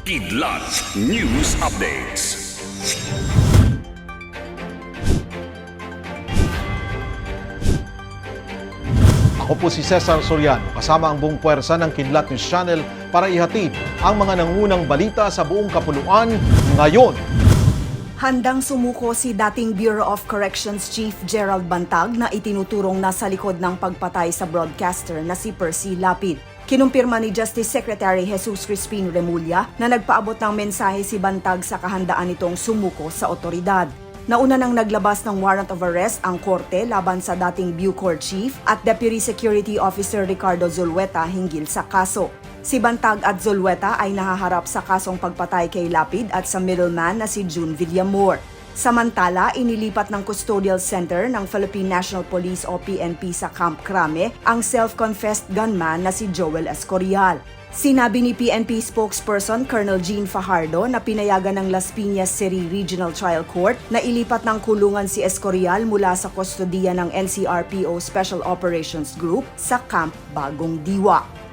Kidlat News Updates. Ako po si Cesar Soriano, kasama ang buong puwersa ng Kidlat News Channel para ihatid ang mga nangunang balita sa buong kapuluan ngayon. Handang sumuko si dating Bureau of Corrections Chief Gerald Bantag na itinuturong nasa likod ng pagpatay sa broadcaster na si Percy Lapid. Kinumpirma ni Justice Secretary Jesus Crispin Remulla na nagpaabot ng mensahe si Bantag sa kahandaan nitong sumuko sa otoridad. Nauna nang naglabas ng warrant of arrest ang korte laban sa dating Bucor Chief at Deputy Security Officer Ricardo Zulueta hinggil sa kaso. Si Bantag at Zulueta ay nahaharap sa kasong pagpatay kay Lapid at sa middleman na si June Villamor. Samantala, inilipat ng Custodial Center ng Philippine National Police o PNP sa Camp Crame ang self-confessed gunman na si Joel Escorial. Sinabi ni PNP spokesperson Colonel Jean Fajardo na pinayagan ng Las Piñas City Regional Trial Court na ilipat ng kulungan si Escorial mula sa kustodiya ng NCRPO Special Operations Group sa Camp Bagong Diwa.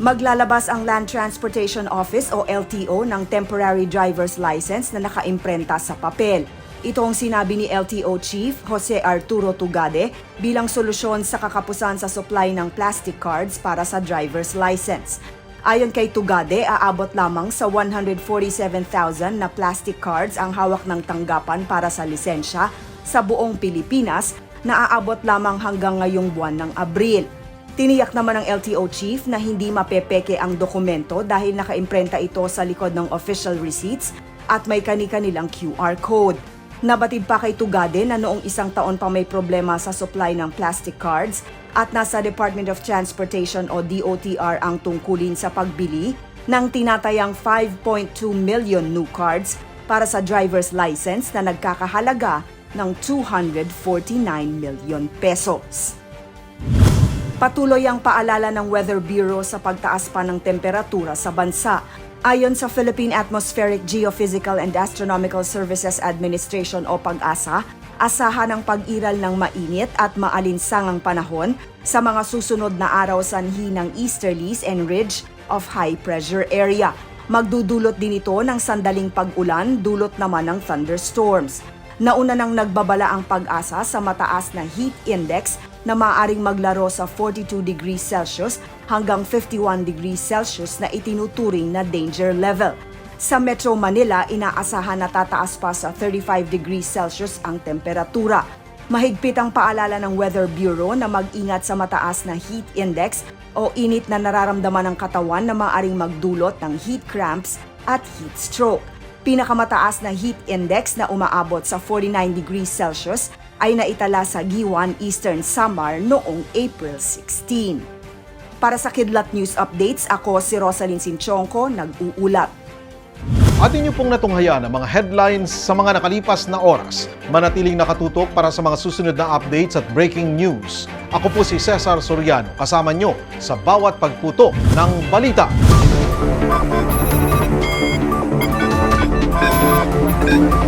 Maglalabas ang Land Transportation Office o LTO ng Temporary Driver's License na nakaimprenta sa papel. Ito ang sinabi ni LTO Chief Jose Arturo Tugade bilang solusyon sa kakapusan sa supply ng plastic cards para sa driver's license. Ayon kay Tugade, aabot lamang sa 147,000 na plastic cards ang hawak ng tanggapan para sa lisensya sa buong Pilipinas na aabot lamang hanggang ngayong buwan ng Abril. Tiniyak naman ng LTO chief na hindi mapepeke ang dokumento dahil nakaimprenta ito sa likod ng official receipts at may kani-kanilang QR code. Nabatid pa kay Tugade na noong isang taon pa may problema sa supply ng plastic cards at nasa Department of Transportation o DOTR ang tungkulin sa pagbili ng tinatayang 5.2 million new cards para sa driver's license na nagkakahalaga ng 249 million pesos. Patuloy ang paalala ng Weather Bureau sa pagtaas pa ng temperatura sa bansa. Ayon sa Philippine Atmospheric Geophysical and Astronomical Services Administration o PAG-ASA, asahan ang pag-iral ng mainit at maalinsangang panahon sa mga susunod na araw sanhi ng easterlies and ridge of high pressure area. Magdudulot din ito ng sandaling pag-ulan, dulot naman ng thunderstorms. Nauna nang nagbabala ang pag-asa sa mataas na heat index na maaaring maglaro sa 42 degrees Celsius hanggang 51 degrees Celsius na itinuturing na danger level. Sa Metro Manila, inaasahan na tataas pa sa 35 degrees Celsius ang temperatura. Mahigpit ang paalala ng Weather Bureau na mag-ingat sa mataas na heat index o init na nararamdaman ng katawan na maaaring magdulot ng heat cramps at heat stroke. Pinakamataas na heat index na umaabot sa 49 degrees Celsius ay naitala sa Giwan, Eastern Samar noong April 16. Para sa Kidlat News Updates, ako si Rosalyn Sinchonko, nag-uulat. At inyo pong natunghayan ang mga headlines sa mga nakalipas na oras. Manatiling nakatutok para sa mga susunod na updates at breaking news. Ako po si Cesar Soriano, kasama nyo sa bawat pagputo ng balita. Thank you.